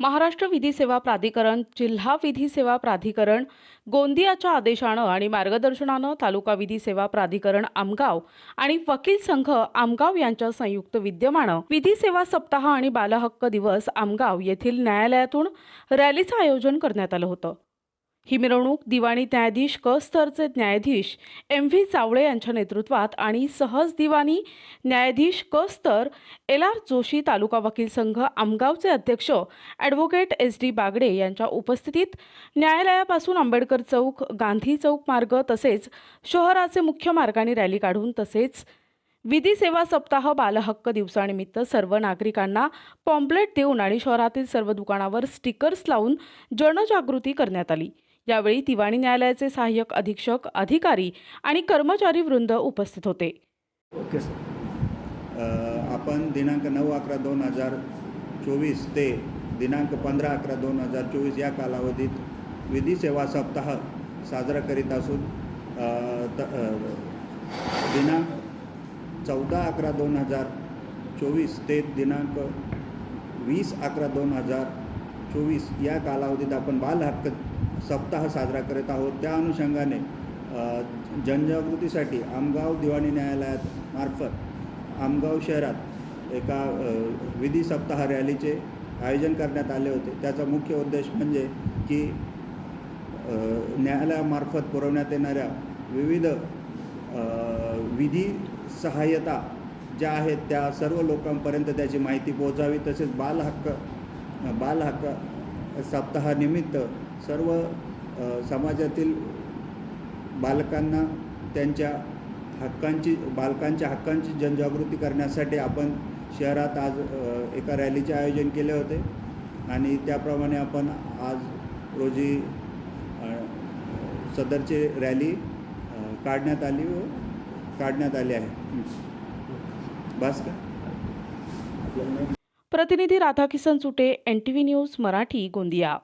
महाराष्ट्र विधी सेवा प्राधिकरण जिल्हा विधी सेवा प्राधिकरण गोंदियाच्या आदेशानं आणि मार्गदर्शनानं तालुका विधी सेवा प्राधिकरण आमगाव आणि वकील संघ आमगाव यांच्या संयुक्त विद्यमानं विधी सेवा सप्ताह आणि बालहक्क दिवस आमगाव येथील न्यायालयातून रॅलीचं आयोजन करण्यात आलं होतं. ही मिरवणूक दिवाणी न्यायाधीश क स्तरचे न्यायाधीश एम व्ही चावळे यांच्या नेतृत्वात आणि सहज दिवाणी न्यायाधीश क स्तर एल आर जोशी तालुका वकील संघ आमगावचे अध्यक्ष ॲडव्होकेट एस डी बागडे यांच्या उपस्थितीत न्यायालयापासून आंबेडकर चौक गांधी चौक मार्ग तसेच शहराचे मुख्य मार्गाने रॅली काढून तसेच विधी सेवा सप्ताह बालहक्क दिवसानिमित्त सर्व नागरिकांना पॉम्पलेट देऊन आणि शहरातील सर्व दुकानावर स्टिकर्स लावून जनजागृती करण्यात आली. यावेळी तिवाणी न्यायालयाचे सहाय्यक अधीक्षक अधिकारी आणि कर्मचारी वृंद उपस्थित होते. ओके सर आपण दिनांक नऊ अकरा दोन हजार चोवीस ते दिनांक पंधरा अकरा दोन हजार चोवीस या कालावधीत विधी सेवा सप्ताह साजरा करीत असून त- दिनांक चौदा अकरा दोन हजार चोवीस ते दिनांक वीस अकरा दोन हजार चोवीस या कालावधीत आपण बाल हक्क सप्ताह साजरा करत आहोत. त्या अनुषंगाने जनजागृतीसाठी आमगाव दिवाणी न्यायालयात मार्फत आमगाव शहरात एका विधी सप्ताह रॅलीचे आयोजन करण्यात आले होते. त्याचा मुख्य उद्देश म्हणजे की न्यायालयामार्फत पुरवण्यात येणाऱ्या विविध विधी सहाय्यता ज्या आहेत त्या सर्व लोकांपर्यंत त्याची माहिती पोहोचावी. तसेच बालहक्क बाल हक्क सप्ताहानिमित्त सर्व समाजातील बालकांना त्यांच्या हक्कांची बालकांच्या हक्कांची जनजागृती करण्यासाठी आपण शहरात आज एका रॅलीचे आयोजन केले होते. आणि त्याप्रमाणे आपण आज रोजी सदरचे रॅली काढण्यात आली व काढण्यात आली आहे. बस का प्रतिनिधी Radhakisan Sute N T V news Marathi Gondia.